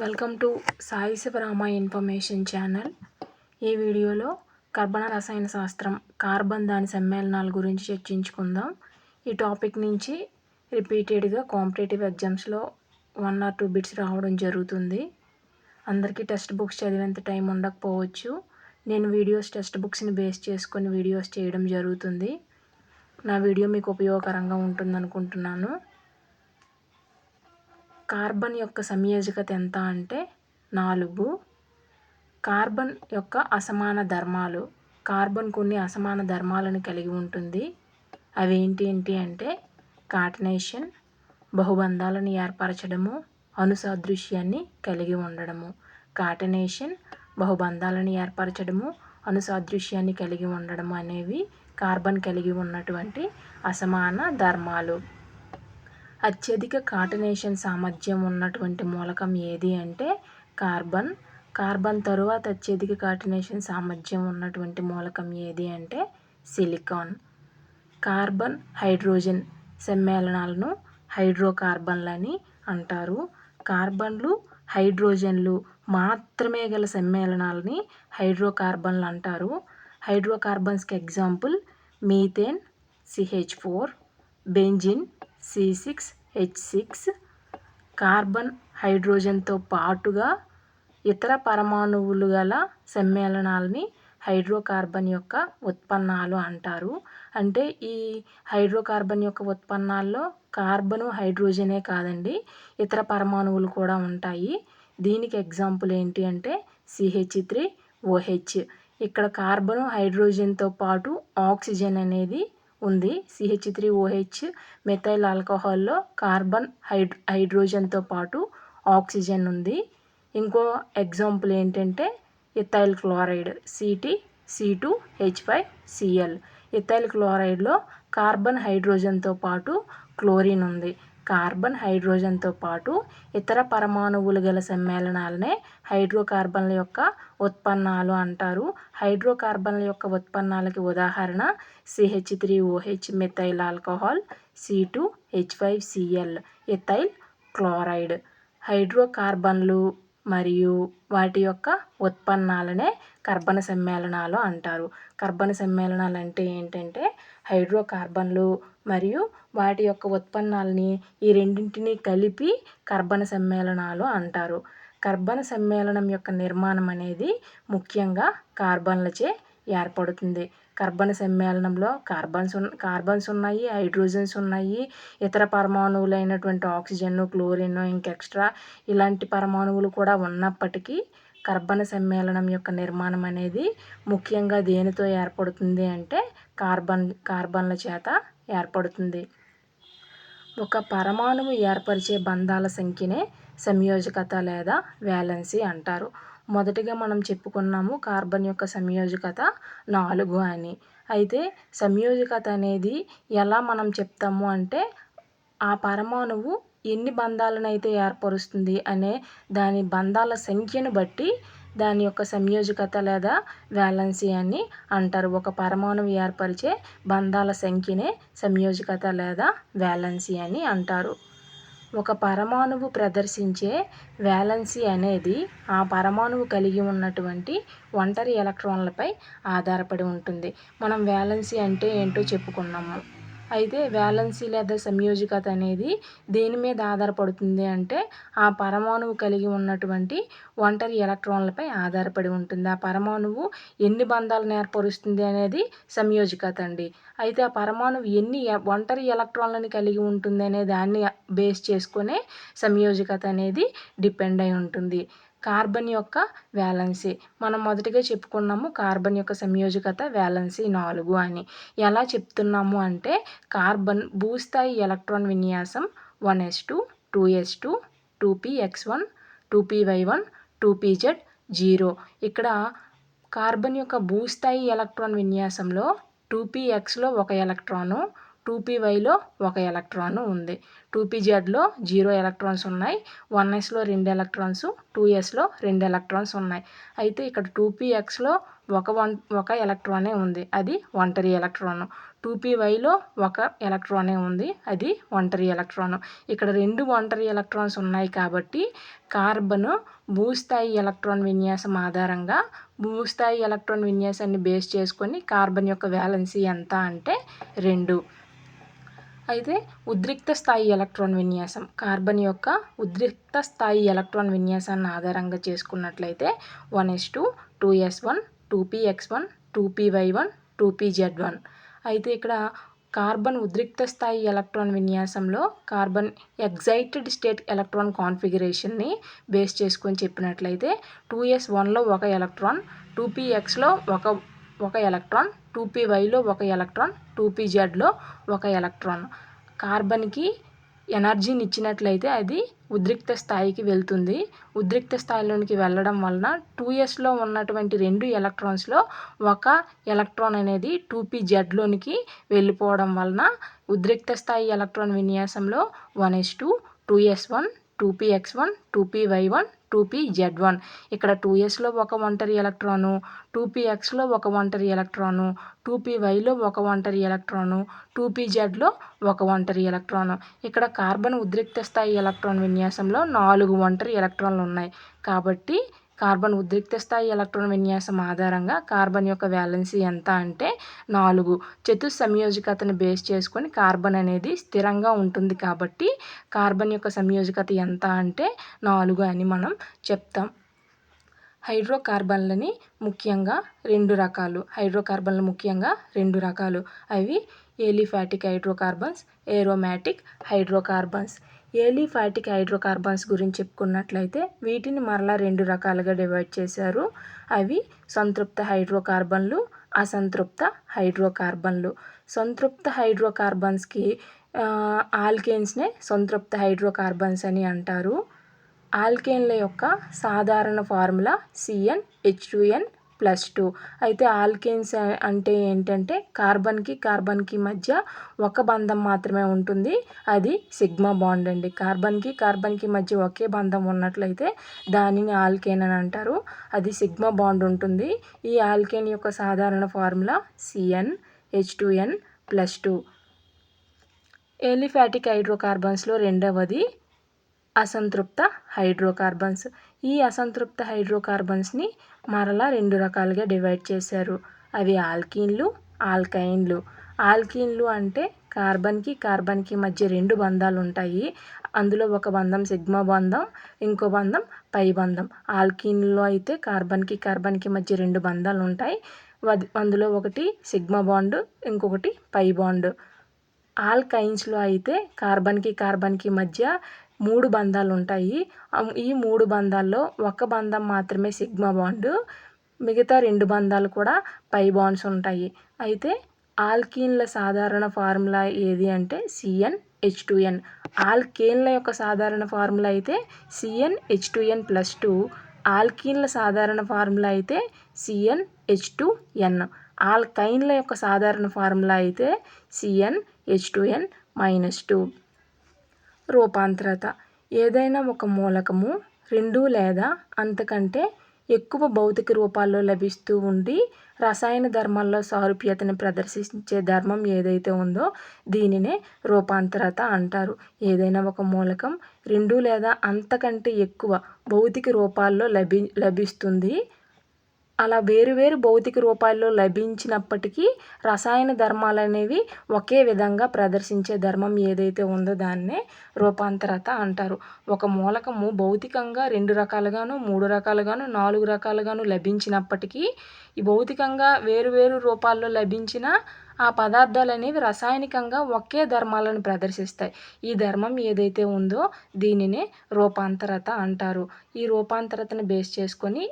Welcome to Sai Sivarama information channel. ఈ వీడియోలో కర్బన రసాయన శాస్త్రం కార్బన్ దాని సమ్మేళనాల గురించి చర్చించుకుందాం. ఈ టాపిక్ నుంచి రిపీటెడ్గా కాంపిటేటివ్ ఎగ్జామ్స్లో వన్ ఆర్ టూ బిట్స్ రావడం జరుగుతుంది. అందరికీ టెక్స్ట్ బుక్స్ చదివేంత టైం ఉండకపోవచ్చు. నేను వీడియోస్ టెక్స్ట్ బుక్స్ని బేస్ చేసుకొని వీడియోస్ చేయడం జరుగుతుంది. నా వీడియో మీకు ఉపయోగకరంగా ఉంటుందనుకుంటున్నాను. కార్బన్ యొక్క సంయోజకత ఎంత అంటే నాలుగు. కార్బన్ యొక్క అసమాన ధర్మాలు కార్బన్ కొన్ని అసమాన ధర్మాలను కలిగి ఉంటుంది. అవి ఏంటి ఏంటి అంటే కాటనేషన్ బహుబంధాలను ఏర్పరచడము అనుసాదృశ్యాన్ని కలిగి ఉండడము. కాటనేషన్ బహుబంధాలను ఏర్పరచడము అనుసాదృశ్యాన్ని కలిగి ఉండడం అనేవి కార్బన్ కలిగి ఉన్నటువంటి అసమాన ధర్మాలు. అత్యధిక కాటనేషన్ సామర్థ్యం ఉన్నటువంటి మూలకం ఏది అంటే కార్బన్. కార్బన్ తరువాత అత్యధిక కాటనేషన్ సామర్థ్యం ఉన్నటువంటి మూలకం ఏది అంటే సిలికాన్. కార్బన్ హైడ్రోజన్ సమ్మేళనాలను హైడ్రోకార్బన్లని అంటారు. కార్బన్లు హైడ్రోజన్లు మాత్రమే గల సమ్మేళనాలని హైడ్రోకార్బన్లు అంటారు. హైడ్రోకార్బన్స్కి example methane CH four benzene C six H six carbon హైడ్రోజన్తో పాటుగా ఇతర పరమాణువులు గల సమ్మేళనాలని హైడ్రోకార్బన్ యొక్క ఉత్పన్నాలు అంటారు. అంటే ఈ హైడ్రోకార్బన్ యొక్క ఉత్పన్నాల్లో కార్బను హైడ్రోజనే కాదండి ఇతర పరమాణువులు కూడా ఉంటాయి. దీనికి ఎగ్జాంపుల్ ఏంటి అంటే సిహెచ్ త్రీ ఓహెచ్ ఇక్కడ కార్బను హైడ్రోజన్తో పాటు ఆక్సిజన్ అనేది ఉంది. సిహెచ్ త్రీ ఓహెచ్ మెథైల్ ఆల్కహాల్లో కార్బన్ హైడ్ హైడ్రోజన్తో పాటు ఆక్సిజన్ ఉంది. ఇంకో ఎగ్జాంపుల్ ఏంటంటే ethyl chloride city C two H five CL ethyl క్లోరైడ్లో carbon హైడ్రోజన్తో పాటు క్లోరిన్ ఉంది. కార్బన్ హైడ్రోజన్తో పాటు ఇతర పరమాణువులు గల సమ్మేళనాలనే హైడ్రోకార్బన్ల యొక్క ఉత్పన్నాలు అంటారు. హైడ్రోకార్బన్ల యొక్క ఉత్పన్నాలకి ఉదాహరణ CH three OH methyl alcohol C two H five CL ethyl chloride. హైడ్రోకార్బన్లు మరియు వాటి యొక్క ఉత్పన్నాలనే కర్బన సమ్మేళనాలు అంటారు. కర్బన సమ్మేళనాలు అంటే ఏంటంటే హైడ్రోకార్బన్లు మరియు వాటి యొక్క ఉత్పన్నాల్ని ఈ రెండింటిని కలిపి కర్బన సమ్మేళనాలు అంటారు. కర్బన సమ్మేళనం యొక్క నిర్మాణం అనేది ముఖ్యంగా కార్బన్లచే ఏర్పడుతుంది. కర్బన సమ్మేళనంలో కార్బన్స్ కార్బన్స్ ఉన్నాయి హైడ్రోజన్స్ ఉన్నాయి ఇతర పరమాణువులైనటువంటి ఆక్సిజన్ క్లోరిన్ ఇంకా ఎక్స్ట్రా ఇలాంటి పరమాణువులు కూడా ఉన్నప్పటికీ కర్బన సమ్మేళనం యొక్క నిర్మాణం అనేది ముఖ్యంగా దేనితో ఏర్పడుతుంది అంటే కార్బన్ కార్బన్ల చేత ఏర్పడుతుంది. ఒక పరమాణువు ఏర్పరిచే బంధాల సంఖ్యనే సంయోజకత లేదా వ్యాలెన్సీ అంటారు. మొదటిగా మనం చెప్పుకున్నాము కార్బన్ యొక్క సంయోజకత నాలుగు అని. అయితే సంయోజకత అనేది ఎలా మనం చెప్తాము అంటే ఆ పరమాణువు ఎన్ని బంధాలను అయితే ఏర్పరుస్తుంది అనే దాని బంధాల సంఖ్యను బట్టి దాని యొక్క సంయోజకత లేదా వ్యాలెన్సీ అని అంటారు. ఒక పరమాణువు ఏర్పరిచే బంధాల సంఖ్యనే సంయోజకత లేదా వ్యాలెన్సీ అని అంటారు. ఒక పరమాణువు ప్రదర్శించే వ్యాలెన్సీ అనేది ఆ పరమాణువు కలిగి ఉన్నటువంటి ఒంటరి ఎలక్ట్రాన్లపై ఆధారపడి ఉంటుంది. మనం వ్యాలెన్సీ అంటే ఏంటో చెప్పుకున్నాము. అయితే వ్యాలెన్సీ లేదా సంయోజకత అనేది దేని మీద ఆధారపడుతుంది అంటే ఆ పరమాణువు కలిగి ఉన్నటువంటి ఒంటరి ఎలక్ట్రాన్లపై ఆధారపడి ఉంటుంది. ఆ పరమాణువు ఎన్ని బంధాలను ఏర్పరుస్తుంది అనేది సంయోజకత అండి. అయితే ఆ పరమాణువు ఎన్ని ఒంటరి ఎలక్ట్రాన్లను కలిగి ఉంటుంది అనే దాన్ని బేస్ చేసుకునే సంయోజకత అనేది డిపెండ్ అయి ఉంటుంది. కార్బన్ యొక్క వ్యాలెన్సీ. మనం మొదటిగా చెప్పుకున్నాము కార్బన్ యొక్క సంయోజకత వ్యాలెన్సీ నాలుగు అని. ఎలా చెప్తున్నాము అంటే కార్బన్ భూస్థాయి ఎలక్ట్రాన్ విన్యాసం one S two two S two two P X one two P Y one two P Z zero. ఇక్కడ కార్బన్ యొక్క భూస్థాయి ఎలక్ట్రాన్ విన్యాసంలో టూ పీ ఎక్స్లో ఒక ఎలక్ట్రాను టూ వైలో ఒక ఎలక్ట్రాన్ ఉంది. టూ జెడ్లో జీరో ఎలక్ట్రాన్స్ ఉన్నాయి. వన్ ఎస్లో రెండు ఎలక్ట్రాన్స్ టూ ఎస్లో రెండు ఎలక్ట్రాన్స్ ఉన్నాయి. అయితే ఇక్కడ టూ పీ ఎక్స్లో ఒక వన్ ఒక ఎలక్ట్రానే ఉంది. అది ఒంటరి ఎలక్ట్రాన్. టూ వైలో ఒక ఎలక్ట్రానే ఉంది. అది ఒంటరి ఎలక్ట్రాన్. ఇక్కడ రెండు ఒంటరి ఎలక్ట్రాన్స్ ఉన్నాయి కాబట్టి కార్బన్ భూస్థాయి ఎలక్ట్రాన్ విన్యాసం ఆధారంగా భూస్థాయి ఎలక్ట్రాన్ విన్యాసాన్ని బేస్ చేసుకొని కార్బన్ యొక్క వ్యాలెన్సీ ఎంత అంటే రెండు. అయితే ఉద్రిక్త స్థాయి ఎలక్ట్రాన్ విన్యాసం కార్బన్ యొక్క ఉద్రిక్త స్థాయి ఎలక్ట్రాన్ విన్యాసాన్ని ఆధారంగా చేసుకున్నట్లయితే one S two two S one two P X one two P Y one two P Z one. అయితే ఇక్కడ కార్బన్ ఉద్రిక్త స్థాయి ఎలక్ట్రాన్ విన్యాసంలో కార్బన్ ఎగ్జైటెడ్ స్టేట్ ఎలక్ట్రాన్ కాన్ఫిగరేషన్ని బేస్ చేసుకొని చెప్పినట్లయితే టూ ఎస్ వన్లో ఒక ఎలక్ట్రాన్ టూ పీ ఎక్స్లో ఒక ఒక ఎలక్ట్రాన్ టూ పీ వైలో ఒక ఎలక్ట్రాన్ టూ పీ జెడ్లో ఒక ఎలక్ట్రాన్. కార్బన్కి ఎనర్జీని ఇచ్చినట్లయితే అది ఉద్రిక్త స్థాయికి వెళ్తుంది. ఉద్రిక్త స్థాయిలోనికి వెళ్ళడం వలన టూ ఎస్లో ఉన్నటువంటి రెండు ఎలక్ట్రాన్స్లో ఒక ఎలక్ట్రాన్ అనేది టూ పీ జెడ్లోనికి వెళ్ళిపోవడం వలన ఉద్రిక్త స్థాయి electron విన్యాసంలో one S two two S one two P X one two P Y one two P Z one. ఇక్కడ టూ ఎస్లో ఒక ఒంటరి ఎలక్ట్రాను టూపీ ఎక్స్లో ఒక ఒంటరి ఎలక్ట్రాను టూపీ వైలో ఒక ఒంటరి ఎలక్ట్రాను టూ పీ జెడ్లో ఒక ఒంటరి ఎలక్ట్రాను. ఇక్కడ కార్బన్ ఉద్రిక్త స్థాయి ఎలక్ట్రాన్ విన్యాసంలో నాలుగు ఒంటరి ఎలక్ట్రాన్లు ఉన్నాయి. కాబట్టి కార్బన్ ఉద్రిక్త స్థాయి ఎలక్ట్రాన్ విన్యాసం ఆధారంగా కార్బన్ యొక్క వ్యాలెన్సీ ఎంత అంటే నాలుగు. చతుస్సంయోజకతను బేస్ చేసుకొని కార్బన్ అనేది స్థిరంగా ఉంటుంది కాబట్టి కార్బన్ యొక్క సంయోజకత ఎంత అంటే నాలుగు అని మనం చెప్తాం. హైడ్రోకార్బన్లని ముఖ్యంగా రెండు రకాలు. హైడ్రోకార్బన్లు ముఖ్యంగా రెండు రకాలు. అవి aliphatic hydrocarbons aromatic hydrocarbons. Aliphatic hydrocarbons గురించి చెప్పుకున్నట్లయితే వీటిని మరలా రెండు రకాలుగా డివైడ్ చేశారు. అవి సంతృప్త హైడ్రోకార్బన్లు అసంతృప్త హైడ్రోకార్బన్లు. సంతృప్త హైడ్రోకార్బన్స్కి ఆల్కేన్స్నే సంతృప్త హైడ్రోకార్బన్స్ అని అంటారు. ఆల్కేన్ల యొక్క సాధారణ formula CN H plus two. అయితే ఆల్కేన్స్ అంటే ఏంటంటే కార్బన్కి కార్బన్కి మధ్య ఒక బంధం మాత్రమే ఉంటుంది. అది సిగ్మా బాండ్ అండి. కార్బన్కి కార్బన్కి మధ్య ఒకే బంధం ఉన్నట్లయితే దానిని ఆల్కేన్ అని అంటారు. అది సిగ్మా బాండ్ ఉంటుంది. ఈ ఆల్కేన్ యొక్క సాధారణ formula CN H two N plus two. Aliphatic హైడ్రోకార్బన్స్లో రెండవది అసంతృప్త హైడ్రోకార్బన్స్. ఈ అసంతృప్త హైడ్రోకార్బన్స్ని మరలా రెండు రకాలుగా డివైడ్ చేశారు. అవి ఆల్కీన్లు ఆల్కైన్లు. ఆల్కీన్లు అంటే కార్బన్కి కార్బన్కి మధ్య రెండు బంధాలు ఉంటాయి అందులో ఒక బంధం సిగ్మా బంధం ఇంకో బంధం పై బంధం. ఆల్కీన్లో అయితే కార్బన్కి కార్బన్కి మధ్య రెండు బంధాలు ఉంటాయి అందులో ఒకటి సిగ్మా బాండ్ ఇంకొకటి పై బాండ్. ఆల్కైన్స్లో అయితే కార్బన్కి కార్బన్కి మధ్య మూడు బంధాలు ఉంటాయి ఈ మూడు బంధాల్లో ఒక బంధం మాత్రమే సిగ్మా బాండ్ మిగతా రెండు బంధాలు కూడా పై బాండ్స్ ఉంటాయి. అయితే ఆల్కీన్ల సాధారణ ఫార్ములా ఏది అంటే సిఎన్ హెచ్ టూ ఎన్ ఆల్కేన్ల యొక్క సాధారణ ఫార్ములా అయితే CN H two N plus two ఆల్కీన్ల సాధారణ ఫార్ములా అయితే సిఎన్ హెచ్ టూ ఎన్ ఆల్కైన్ల యొక్క సాధారణ ఫార్ములా అయితే CN H two N minus two రూపాంతరత. ఏదైనా ఒక మూలకము రెండు లేదా అంతకంటే ఎక్కువ భౌతిక రూపాల్లో లభిస్తూ ఉండి రసాయన ధర్మాల్లో సారూప్యతను ప్రదర్శించే ధర్మం ఏదైతే ఉందో దీనినే రూపాంతరత అంటారు. ఏదైనా ఒక మూలకం రెండు లేదా అంతకంటే ఎక్కువ భౌతిక రూపాల్లో లభి లభిస్తుంది అలా వేరు వేరు భౌతిక రూపాల్లో లభించినప్పటికీ రసాయన ధర్మాలు అనేవి ఒకే విధంగా ప్రదర్శించే ధర్మం ఏదైతే ఉందో దాన్నే రూపాంతరత అంటారు. ఒక మూలకము భౌతికంగా రెండు రకాలుగాను మూడు రకాలుగాను నాలుగు రకాలుగాను లభించినప్పటికీ ఈ భౌతికంగా వేరు వేరు రూపాల్లో లభించిన ఆ పదార్థాలు అనేవి రసాయనికంగా ఒకే ధర్మాలను ప్రదర్శిస్తాయి. ఈ ధర్మం ఏదైతే ఉందో దీనినే రూపాంతరత అంటారు. ఈ రూపాంతరతను బేస్ చేసుకొని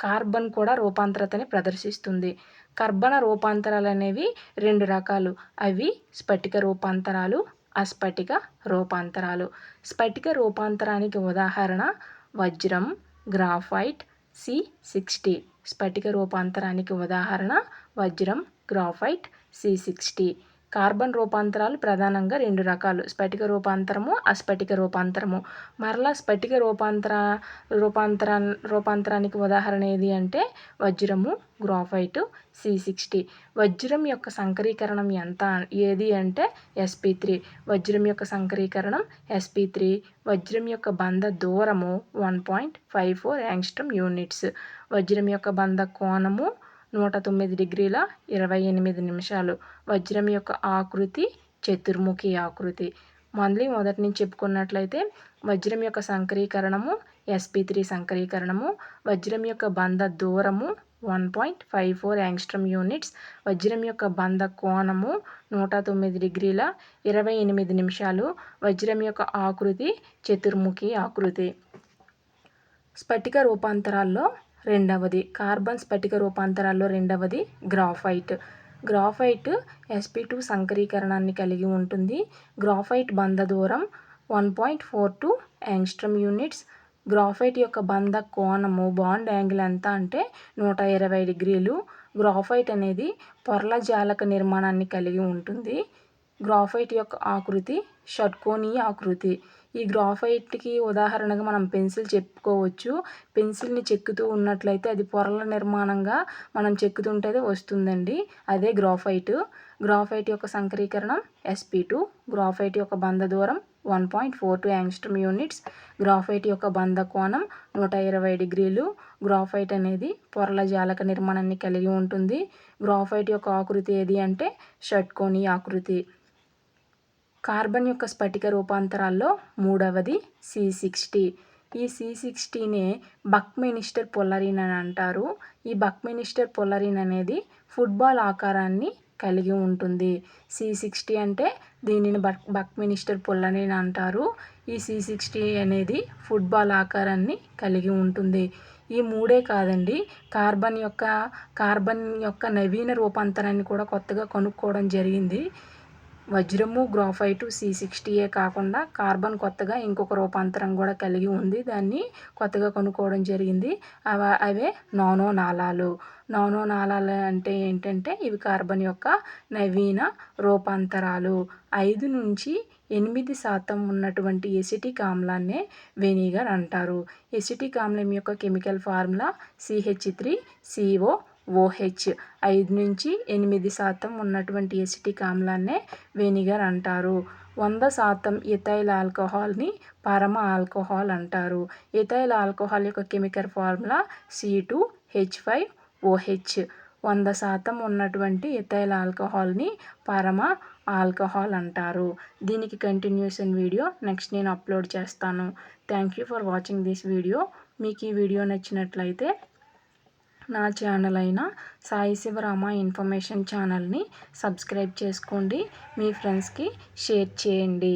కార్బన్ కూడా రూపాంతరతని ప్రదర్శిస్తుంది. కర్బన రూపాంతరాలు అనేవి రెండు రకాలు. అవి స్ఫటిక రూపాంతరాలు అస్ఫటిక రూపాంతరాలు. స్ఫటిక రూపాంతరానికి ఉదాహరణ వజ్రం గ్రాఫైట్ సి సిక్స్టీ. స్ఫటిక రూపాంతరానికి ఉదాహరణ వజ్రం గ్రాఫైట్ సి సిక్స్టీ. కార్బన్ రూపాంతరాలు ప్రధానంగా రెండు రకాలు. స్ఫటిక రూపాంతరము అస్ఫటిక రూపాంతరము. మరలా స్ఫటిక రూపాంతర రూపాంతరా రూపాంతరానికి ఉదాహరణ ఏది అంటే వజ్రము గ్రాఫైట్ సి సిక్స్టీ. వజ్రం యొక్క సంకరీకరణం ఎంత? ఏది అంటే ఎస్పి త్రీ. వజ్రం యొక్క సంకరీకరణం ఎస్పి త్రీ. వజ్రం యొక్క బంధ దూరము one point five four angstrom units. వజ్రం యొక్క బంధ కోణము నూట తొమ్మిది డిగ్రీల ఇరవై ఎనిమిది నిమిషాలు. వజ్రం యొక్క ఆకృతి చతుర్ముఖి ఆకృతి. మళ్ళీ మొదటి నుంచి చెప్పుకున్నట్లయితే వజ్రం యొక్క సంకరీకరణము ఎస్పీ త్రీ సంకరీకరణము వజ్రం యొక్క బంధ దూరము one point five four angstrom units వజ్రం యొక్క బంధ కోణము నూట తొమ్మిది డిగ్రీల ఇరవై ఎనిమిది నిమిషాలు వజ్రం యొక్క ఆకృతి చతుర్ముఖి ఆకృతి. స్ఫటిక రూపాంతరాల్లో రెండవది కార్బన్ స్ఫటిక రూపాంతరాల్లో రెండవది గ్రాఫైట్. గ్రాఫైట్ ఎస్పీ టూ సంకరీకరణాన్ని కలిగి ఉంటుంది. గ్రాఫైట్ బంధ దూరం one point four two angstrom units. Graphite యొక్క బంధ కోణము బాండ్ యాంగిల్ ఎంత అంటే నూట ఇరవై డిగ్రీలు. గ్రాఫైట్ అనేది పొరల జాలక నిర్మాణాన్ని కలిగి ఉంటుంది. గ్రాఫైట్ యొక్క ఆకృతి షట్కోణీయ ఆకృతి. ఈ గ్రాఫైట్కి ఉదాహరణగా మనం పెన్సిల్ చెప్పుకోవచ్చు. పెన్సిల్ని చెక్కుతూ ఉన్నట్లయితే అది పొరల నిర్మాణంగా మనం చెక్కుతుంటే వస్తుందండి. అదే గ్రాఫైట్. గ్రాఫైట్ యొక్క సంకరీకరణం ఎస్పీ టూ గ్రాఫైట్ యొక్క బంధ దూరం one point four two angstrom units graphite యొక్క బంధ కోణం నూట ఇరవై డిగ్రీలు. గ్రాఫైట్ అనేది పొరల జాలక నిర్మాణాన్ని కలిగి ఉంటుంది. గ్రాఫైట్ యొక్క ఆకృతి ఏది అంటే షట్కోని ఆకృతి. కార్బన్ యొక్క స్ఫటిక రూపాంతరాల్లో మూడవది సి సిక్స్టీ. ఈ సి సిక్స్టీనే బక్మినిస్టర్ పొల్లరిన్ అని అంటారు. ఈ బక్మినిస్టర్ పొల్లరిన్ అనేది ఫుట్బాల్ ఆకారాన్ని కలిగి ఉంటుంది. సి సిక్స్టీ అంటే దీనిని బక్ బక్మినిస్టర్ పొల్లరిన్ అంటారు. ఈ సి సిక్స్టీ అనేది ఫుట్బాల్ ఆకారాన్ని కలిగి ఉంటుంది. ఈ మూడే కాదండి కార్బన్ యొక్క కార్బన్ యొక్క నవీన రూపాంతరాన్ని కూడా కొత్తగా కనుక్కోవడం జరిగింది. వజ్రము గ్రాఫైటు సి సిక్స్టీయే కాకుండా కార్బన్ కొత్తగా ఇంకొక రూపాంతరం కూడా కలిగి ఉంది. దాన్ని కొత్తగా కొనుక్కోవడం జరిగింది. అవ అవే నానో నాళాలు. నానో నాళాలు అంటే ఏంటంటే ఇవి కార్బన్ యొక్క నవీన రూపాంతరాలు. ఐదు నుంచి ఎనిమిది శాతం ఉన్నటువంటి ఎసిటిక్ ఆమ్లాన్నే వెనిగర్ అంటారు. ఎసిటిక్ ఆమ్లం యొక్క chemical formula CH three CO OH ఐదు నుంచి ఎనిమిది శాతం ఉన్నటువంటి ఎసిటిక్ ఆమ్లాన్నే వెనిగర్ అంటారు. వంద శాతం ఇథైల్ ఆల్కహాల్ని పరమ ఆల్కహాల్ అంటారు. ఇథైల్ ఆల్కహాల్ యొక్క chemical formula C two H five OH వంద శాతం ఉన్నటువంటి ఇథైల్ ఆల్కహాల్ని పరమ ఆల్కహాల్ అంటారు. దీనికి కంటిన్యూషన్ వీడియో నెక్స్ట్ నేను అప్లోడ్ చేస్తాను. Thank you for watching this video. మీకు ఈ వీడియో నచ్చినట్లయితే నా ఛానల్ అయిన సాయి శివరామ ఇన్ఫర్మేషన్ ఛానల్ని సబ్స్క్రైబ్ చేసుకోండి. మీ ఫ్రెండ్స్కి షేర్ చేయండి.